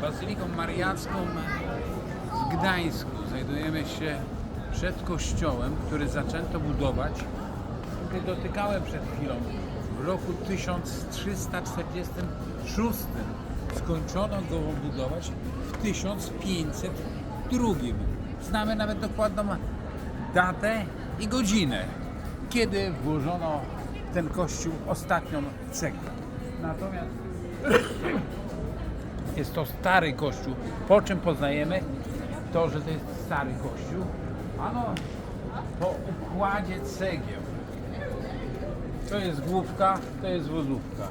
Bazyliką Mariacką w Gdańsku. Znajdujemy się przed kościołem, który zaczęto budować. Tutaj dotykałem przed chwilą. W roku 1346 skończono go budować w 1502. Znamy nawet dokładną datę i godzinę, kiedy włożono ten kościół ostatnią cegłę. Natomiast jest to stary kościół. Po czym poznajemy to, że to jest stary kościół? Ano po układzie cegieł. To jest główka, to jest wozówka.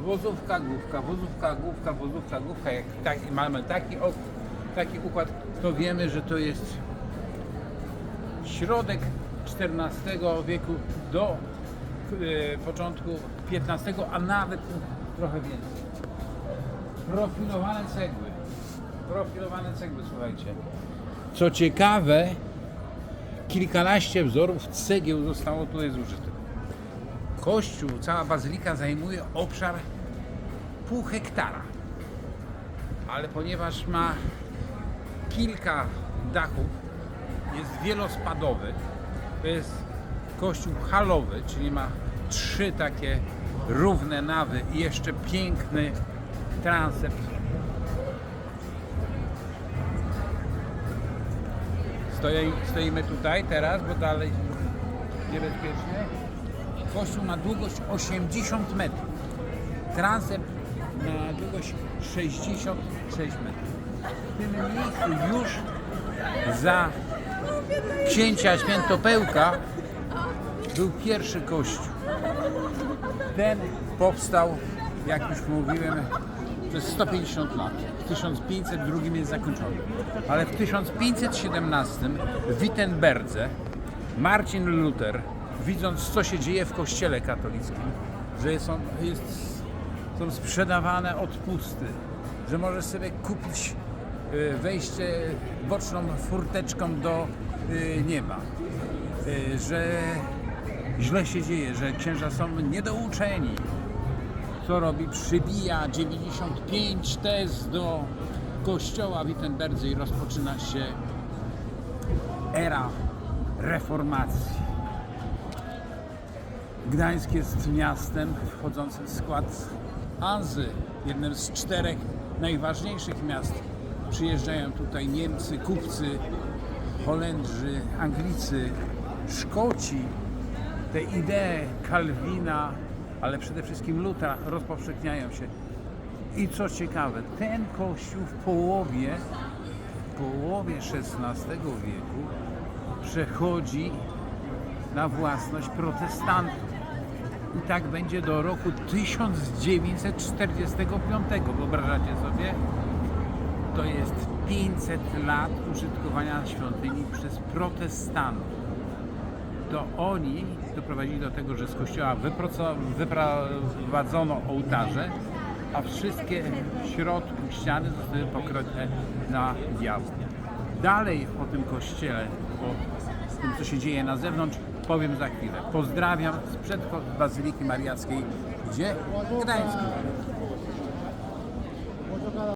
Wozówka, główka, wozówka, główka, wozówka, główka. Jak tak, mamy taki, taki układ, to wiemy, że to jest środek XIV wieku do e, początku XV, a nawet trochę więcej. Profilowane cegły. Profilowane cegły, słuchajcie. Co ciekawe, kilkanaście wzorów cegieł zostało tutaj zużytych. Kościół, cała bazylika zajmuje obszar pół hektara. Ale ponieważ ma kilka dachów, jest wielospadowy, to jest kościół halowy, czyli ma trzy takie równe nawy i jeszcze piękny transept. Stoi, stoimy tutaj teraz, bo dalej niebezpiecznie. Kościół ma długość 80 metrów. Transept ma długość 66 metrów. W tym miejscu już za księcia Świętopełka był pierwszy kościół. Ten powstał, jak już mówiłem, przez 150 lat. W 1502 jest zakończony. Ale w 1517 w Wittenberdze Marcin Luther, widząc co się dzieje w kościele katolickim, że są, jest, są sprzedawane odpusty, że możesz sobie kupić e, wejście boczną furteczką do e, nieba, E, że źle się dzieje, że księża są niedouczeni, co robi? Przybija 95 tez do kościoła w Wittenberdze i rozpoczyna się era reformacji. Gdańsk jest miastem wchodzącym w skład Anzy, jednym z czterech najważniejszych miast. Przyjeżdżają tutaj Niemcy, kupcy, Holendrzy, Anglicy, Szkoci. Te idee Kalwina, ale przede wszystkim Lutra rozpowszechniają się. I co ciekawe, ten kościół w połowie, w połowie XVI wieku przechodzi na własność protestantów. I tak będzie do roku 1945. Wyobrażacie sobie? To jest 500 lat użytkowania świątyni przez protestantów. To oni doprowadzili do tego, że z kościoła wyprowadzono ołtarze, a wszystkie środki ściany zostały pokryte na biało. Dalej o tym kościele, o tym, co się dzieje na zewnątrz, powiem za chwilę. Pozdrawiam sprzed Bazyliki Mariackiej, gdzie? W Gdańsku.